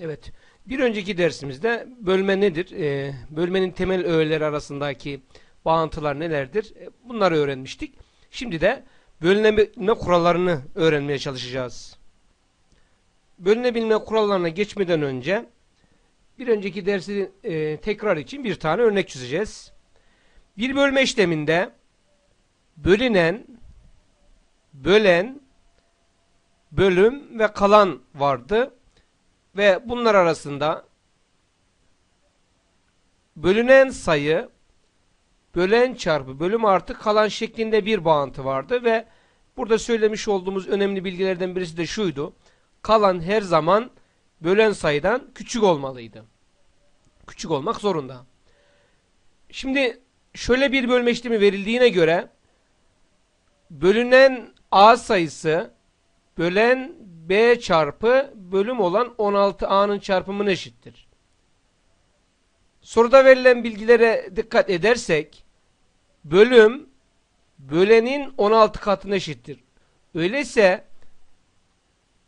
Evet. Bir önceki dersimizde bölme nedir? Ee, bölmenin temel öğeleri arasındaki bağıntılar nelerdir? Ee, bunları öğrenmiştik. Şimdi de bölünebilme kurallarını öğrenmeye çalışacağız. Bölünebilme kurallarına geçmeden önce bir önceki dersi e, tekrar için bir tane örnek çözeceğiz. Bir bölme işleminde bölünen, bölen, bölüm ve kalan vardı ve bunlar arasında bölünen sayı bölen çarpı bölüm artı kalan şeklinde bir bağıntı vardı ve burada söylemiş olduğumuz önemli bilgilerden birisi de şuydu. Kalan her zaman bölen sayıdan küçük olmalıydı. Küçük olmak zorunda. Şimdi şöyle bir bölme işlemi verildiğine göre bölünen A sayısı bölen B çarpı bölüm olan 16A'nın çarpımına eşittir. Soruda verilen bilgilere dikkat edersek bölüm bölenin 16 katına eşittir. Öyleyse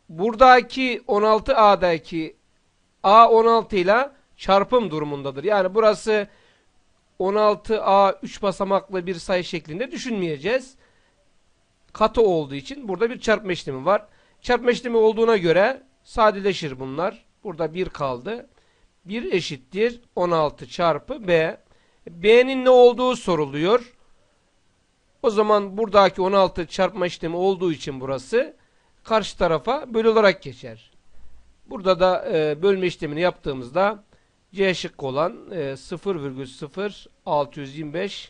buradaki 16A'daki A 16 ile çarpım durumundadır. Yani burası 16A 3 basamaklı bir sayı şeklinde düşünmeyeceğiz. Katı olduğu için burada bir çarpma işlemi var. Çarpma işlemi olduğuna göre sadeleşir bunlar. Burada 1 kaldı. 1 eşittir 16 çarpı B. B'nin ne olduğu soruluyor. O zaman buradaki 16 çarpma işlemi olduğu için burası karşı tarafa bölü olarak geçer. Burada da e, bölme işlemini yaptığımızda C şıkkı olan e, 0,0625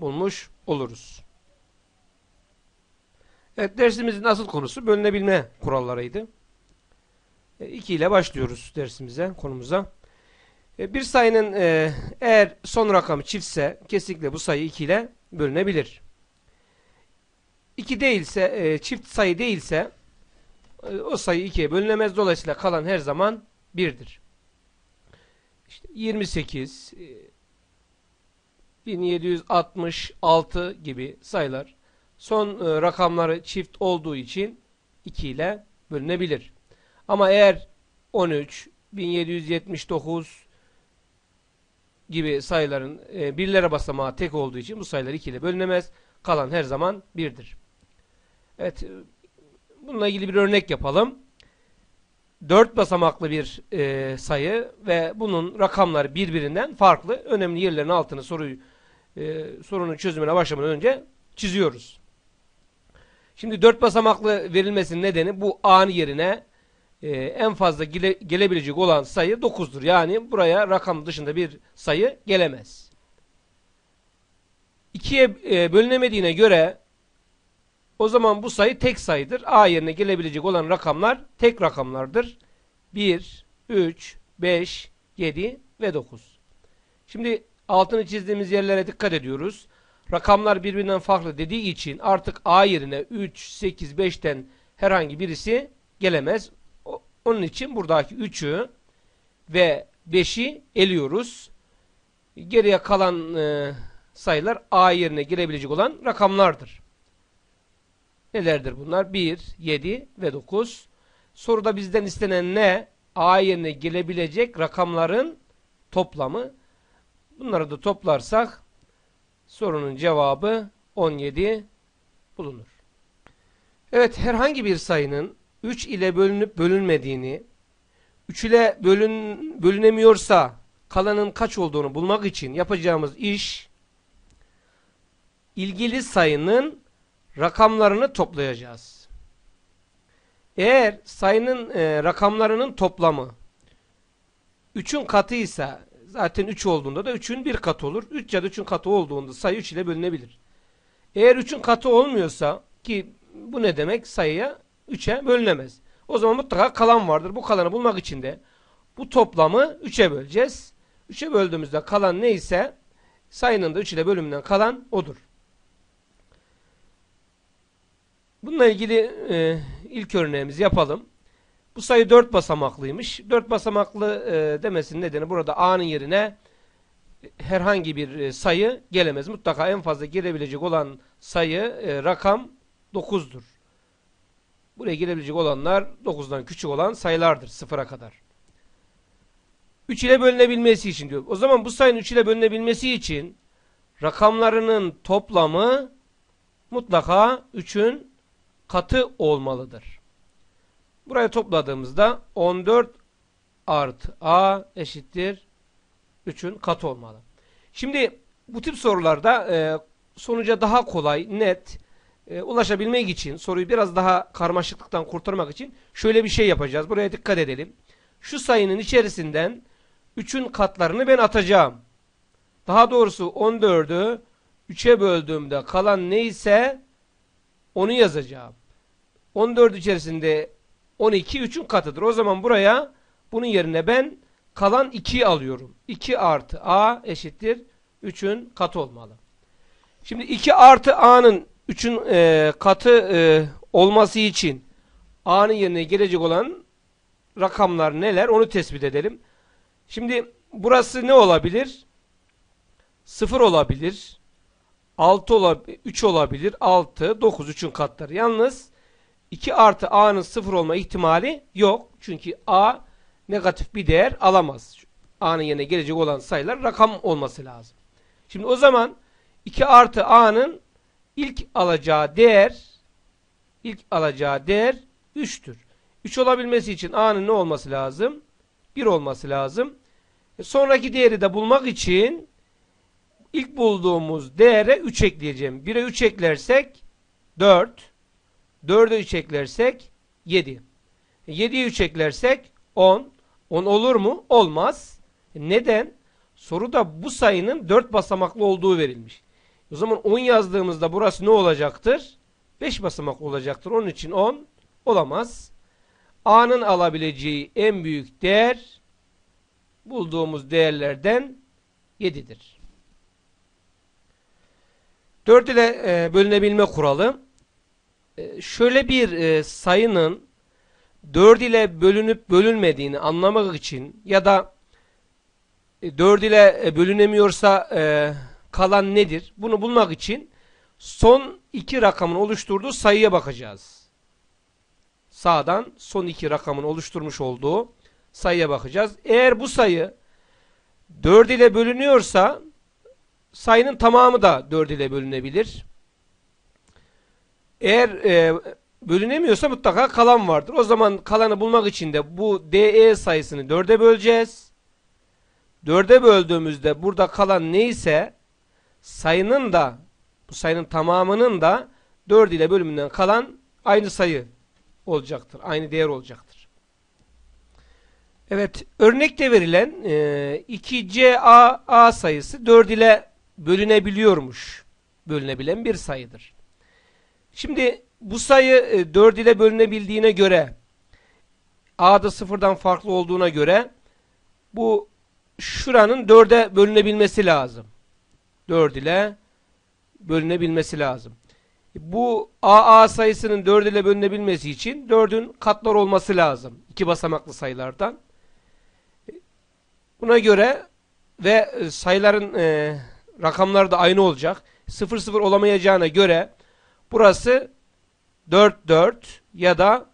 bulmuş oluruz. Evet dersimizin asıl konusu bölünebilme kurallarıydı. 2 ile başlıyoruz dersimize, konumuza. E, bir sayının e, eğer son rakamı çiftse kesinlikle bu sayı 2 ile bölünebilir. 2 değilse, e, çift sayı değilse e, o sayı 2'ye bölünemez. Dolayısıyla kalan her zaman 1'dir. İşte 28, e, 1766 gibi sayılar son e, rakamları çift olduğu için 2 ile bölünebilir. Ama eğer 13, 1779 gibi sayıların e, birlere basamağı tek olduğu için bu sayılar 2 ile bölünemez. Kalan her zaman 1'dir. Evet, e, bununla ilgili bir örnek yapalım. 4 basamaklı bir e, sayı ve bunun rakamları birbirinden farklı. Önemli yerlerin altını soruyu e, sorunun çözümüne başlamadan önce çiziyoruz. Şimdi 4 basamaklı verilmesinin nedeni bu A'nın yerine e, en fazla gele, gelebilecek olan sayı 9'dur. Yani buraya rakam dışında bir sayı gelemez. 2'ye e, bölünemediğine göre o zaman bu sayı tek sayıdır. A yerine gelebilecek olan rakamlar tek rakamlardır. 1, 3, 5, 7 ve 9. Şimdi altını çizdiğimiz yerlere dikkat ediyoruz. Rakamlar birbirinden farklı dediği için artık A yerine 3, 8, 5'ten herhangi birisi gelemez. Onun için buradaki 3'ü ve 5'i eliyoruz. Geriye kalan e, sayılar A yerine girebilecek olan rakamlardır. Nelerdir bunlar? 1, 7 ve 9. Soruda bizden istenen ne? A yerine gelebilecek rakamların toplamı. Bunları da toplarsak sorunun cevabı 17 bulunur. Evet herhangi bir sayının 3 ile bölünüp bölünmediğini, 3 ile bölün, bölünemiyorsa kalanın kaç olduğunu bulmak için yapacağımız iş ilgili sayının rakamlarını toplayacağız. Eğer sayının e, rakamlarının toplamı 3'ün katıysa zaten 3 olduğunda da 3'ün bir katı olur. 3 ya da 3'ün katı olduğunda sayı 3 ile bölünebilir. Eğer 3'ün katı olmuyorsa ki bu ne demek? Sayıya 3'e bölünemez. O zaman mutlaka kalan vardır. Bu kalanı bulmak için de bu toplamı 3'e böleceğiz. 3'e böldüğümüzde kalan neyse sayının da 3 ile bölümünden kalan odur. Bununla ilgili e, ilk örneğimizi yapalım. Bu sayı 4 basamaklıymış. 4 basamaklı e, demesinin nedeni burada A'nın yerine herhangi bir e, sayı gelemez. Mutlaka en fazla gelebilecek olan sayı e, rakam 9'dur. Buraya gelebilecek olanlar 9'dan küçük olan sayılardır sıfıra kadar. 3 ile bölünebilmesi için diyor. O zaman bu sayının 3 ile bölünebilmesi için rakamlarının toplamı mutlaka 3'ün katı olmalıdır. Buraya topladığımızda 14 artı a eşittir 3'ün katı olmalı. Şimdi bu tip sorularda e, sonuca daha kolay, net e, ulaşabilmek için, soruyu biraz daha karmaşıklıktan kurtarmak için şöyle bir şey yapacağız. Buraya dikkat edelim. Şu sayının içerisinden 3'ün katlarını ben atacağım. Daha doğrusu 14'ü 3'e böldüğümde kalan neyse onu yazacağım. 14 içerisinde 12 3'ün katıdır. O zaman buraya bunun yerine ben kalan 2'yi alıyorum. 2 artı a eşittir 3'ün katı olmalı. Şimdi 2 artı a'nın 3'ün e, katı e, olması için a'nın yerine gelecek olan rakamlar neler onu tespit edelim. Şimdi burası ne olabilir? 0 olabilir. 6 olabilir, 3 olabilir, 6, 9, 3'ün katları. Yalnız 2 artı a'nın 0 olma ihtimali yok. Çünkü a negatif bir değer alamaz. a'nın yerine gelecek olan sayılar rakam olması lazım. Şimdi o zaman 2 artı a'nın ilk alacağı değer ilk alacağı değer 3'tür. 3 olabilmesi için a'nın ne olması lazım? 1 olması lazım. E sonraki değeri de bulmak için ilk bulduğumuz değere 3 ekleyeceğim. 1'e 3 eklersek 4. 4'e 3 eklersek 7. 7'ye 3 eklersek 10. 10 olur mu? Olmaz. Neden? Soruda bu sayının 4 basamaklı olduğu verilmiş. O zaman 10 yazdığımızda burası ne olacaktır? 5 basamak olacaktır. Onun için 10 olamaz. A'nın alabileceği en büyük değer bulduğumuz değerlerden 7'dir. 4 ile e, bölünebilme kuralı. E, şöyle bir e, sayının 4 ile bölünüp bölünmediğini anlamak için ya da e, 4 ile e, bölünemiyorsa e, kalan nedir? Bunu bulmak için son iki rakamın oluşturduğu sayıya bakacağız. Sağdan son iki rakamın oluşturmuş olduğu sayıya bakacağız. Eğer bu sayı 4 ile bölünüyorsa sayının tamamı da 4 ile bölünebilir. Eğer e, bölünemiyorsa mutlaka kalan vardır. O zaman kalanı bulmak için de bu DE sayısını 4'e böleceğiz. 4'e böldüğümüzde burada kalan neyse sayının da bu sayının tamamının da 4 ile bölümünden kalan aynı sayı olacaktır. Aynı değer olacaktır. Evet, örnekte verilen e, 2CA sayısı 4 ile bölünebiliyormuş. Bölünebilen bir sayıdır. Şimdi bu sayı e, 4 ile bölünebildiğine göre A'da sıfırdan farklı olduğuna göre bu şuranın 4'e bölünebilmesi lazım. 4 ile bölünebilmesi lazım. Bu AA sayısının 4 ile bölünebilmesi için 4'ün katlar olması lazım. İki basamaklı sayılardan. Buna göre ve e, sayıların e, rakamları da aynı olacak. 0 0 olamayacağına göre burası 4 4 ya da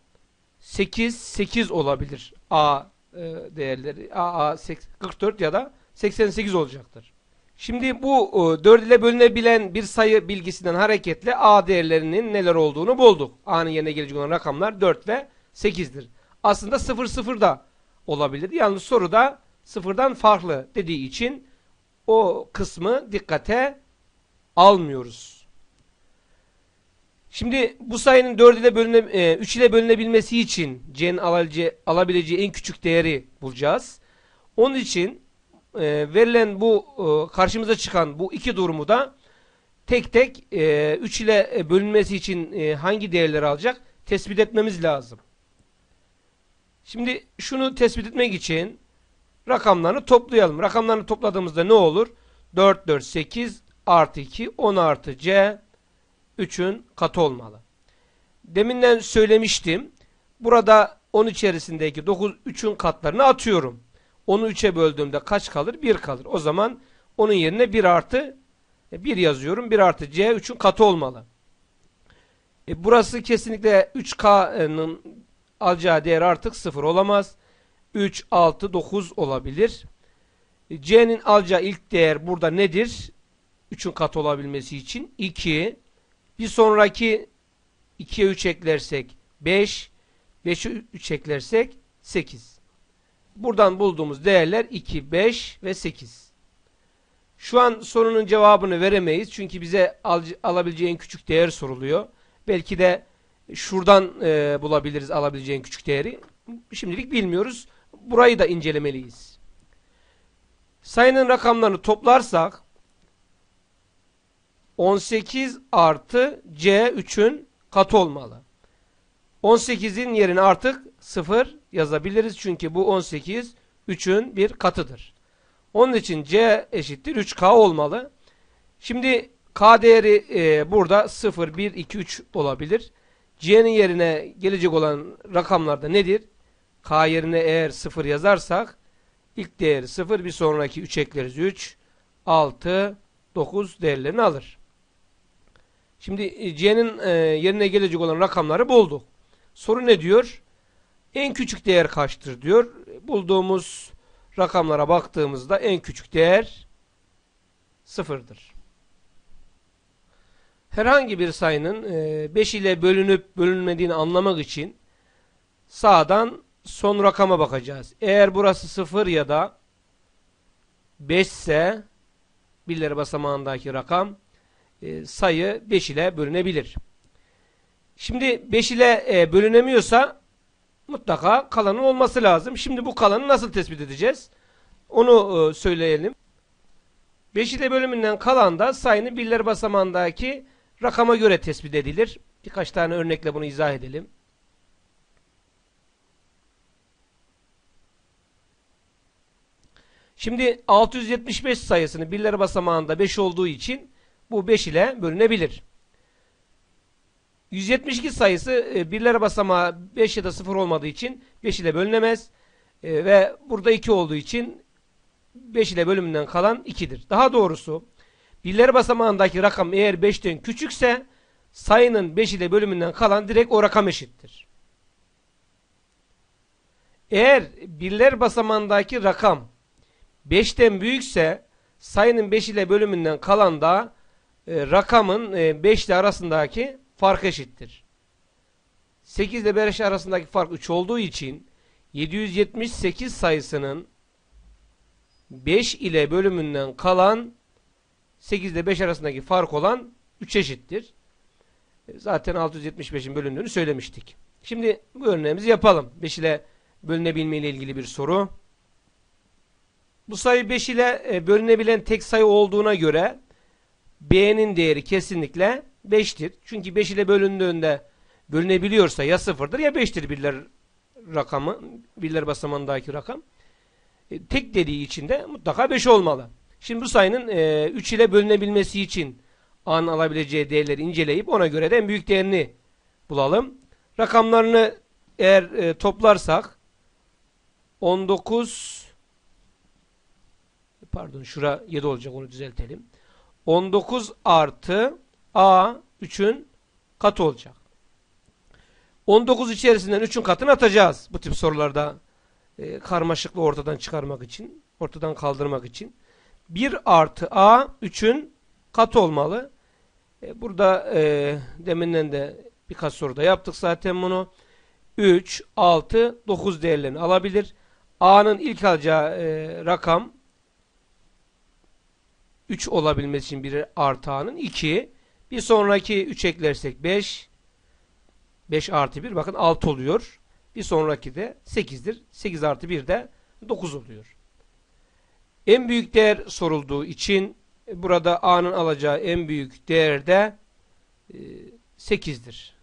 8 8 olabilir. A e, değerleri AA 44 ya da 88 olacaktır. Şimdi bu 4 ile bölünebilen bir sayı bilgisinden hareketle A değerlerinin neler olduğunu bulduk. A'nın yerine gelecek olan rakamlar 4 ve 8'dir. Aslında 0 0 da olabilir. Yalnız soruda sıfırdan farklı dediği için o kısmı dikkate almıyoruz. Şimdi bu sayının 4 ile bölüne, 3 ile bölünebilmesi için C'nin alabileceği, alabileceği en küçük değeri bulacağız. Onun için e, verilen bu e, karşımıza çıkan bu iki durumu da tek tek e, 3 ile bölünmesi için e, hangi değerleri alacak tespit etmemiz lazım. Şimdi şunu tespit etmek için rakamlarını toplayalım. Rakamlarını topladığımızda ne olur? 4, 4, 8 artı 2, 10 artı C 3'ün katı olmalı. Deminden söylemiştim. Burada 10 içerisindeki 9, 3'ün katlarını atıyorum. Onu 3'e böldüğümde kaç kalır? 1 kalır. O zaman onun yerine 1 artı 1 e, yazıyorum. 1 artı C 3'ün katı olmalı. E burası kesinlikle 3K'nın alacağı değer artık 0 olamaz. 3, 6, 9 olabilir. E, C'nin alacağı ilk değer burada nedir? 3'ün katı olabilmesi için 2. Bir sonraki 2'ye 3 eklersek 5. 5'e 3 eklersek 8. Buradan bulduğumuz değerler 2, 5 ve 8. Şu an sorunun cevabını veremeyiz. Çünkü bize al, alabileceği en küçük değer soruluyor. Belki de şuradan e, bulabiliriz alabileceğin küçük değeri. Şimdilik bilmiyoruz. Burayı da incelemeliyiz. Sayının rakamlarını toplarsak 18 artı C 3'ün katı olmalı. 18'in yerine artık 0 yazabiliriz. Çünkü bu 18 3'ün bir katıdır. Onun için C eşittir 3K olmalı. Şimdi K değeri e, burada 0, 1, 2, 3 olabilir. C'nin yerine gelecek olan rakamlarda nedir? K yerine eğer 0 yazarsak ilk değeri 0, bir sonraki 3 ekleriz 3, 6, 9 değerlerini alır. Şimdi e, C'nin e, yerine gelecek olan rakamları bulduk. Soru ne diyor? En küçük değer kaçtır diyor. Bulduğumuz rakamlara baktığımızda en küçük değer sıfırdır. Herhangi bir sayının 5 e, ile bölünüp bölünmediğini anlamak için sağdan son rakama bakacağız. Eğer burası 0 ya da 5 ise birleri basamağındaki rakam e, sayı 5 ile bölünebilir. Şimdi 5 ile e, bölünemiyorsa mutlaka kalanın olması lazım. Şimdi bu kalanı nasıl tespit edeceğiz? Onu e, söyleyelim. 5 ile bölümünden kalan da sayının birler basamağındaki rakama göre tespit edilir. Birkaç tane örnekle bunu izah edelim. Şimdi 675 sayısını birler basamağında 5 olduğu için bu 5 ile bölünebilir. 172 sayısı e, birler basamağı 5 ya da 0 olmadığı için 5 ile bölünemez. E, ve burada 2 olduğu için 5 ile bölümünden kalan 2'dir. Daha doğrusu birler basamağındaki rakam eğer 5'ten küçükse sayının 5 ile bölümünden kalan direkt o rakam eşittir. Eğer birler basamağındaki rakam 5'ten büyükse sayının 5 ile bölümünden kalan da e, rakamın e, 5 ile arasındaki fark eşittir. 8 ile 5 arasındaki fark 3 olduğu için 778 sayısının 5 ile bölümünden kalan 8 ile 5 arasındaki fark olan 3 eşittir. Zaten 675'in bölündüğünü söylemiştik. Şimdi bu örneğimizi yapalım. 5 ile bölünebilme ile ilgili bir soru. Bu sayı 5 ile e, bölünebilen tek sayı olduğuna göre B'nin değeri kesinlikle 5'tir. Çünkü 5 ile bölündüğünde bölünebiliyorsa ya 0'dır ya 5'tir birler rakamı, birler basamağındaki rakam. E, tek dediği için de mutlaka 5 olmalı. Şimdi bu sayının e, 3 ile bölünebilmesi için A'nın alabileceği değerleri inceleyip ona göre de en büyük değerini bulalım. Rakamlarını eğer e, toplarsak 19 pardon şura 7 olacak onu düzeltelim. 19 artı A 3'ün katı olacak. 19 içerisinden 3'ün katını atacağız bu tip sorularda e, karmaşıklığı ortadan çıkarmak için, ortadan kaldırmak için. 1 artı A 3'ün katı olmalı. E, burada e, deminden de birkaç soruda yaptık zaten bunu. 3, 6, 9 değerlerini alabilir. A'nın ilk alacağı e, rakam 3 olabilmesi için bir artı A'nın 2. Bir sonraki 3 eklersek 5. 5 artı 1 bakın 6 oluyor. Bir sonraki de 8'dir. 8 artı 1 de 9 oluyor. En büyük değer sorulduğu için burada A'nın alacağı en büyük değer de 8'dir.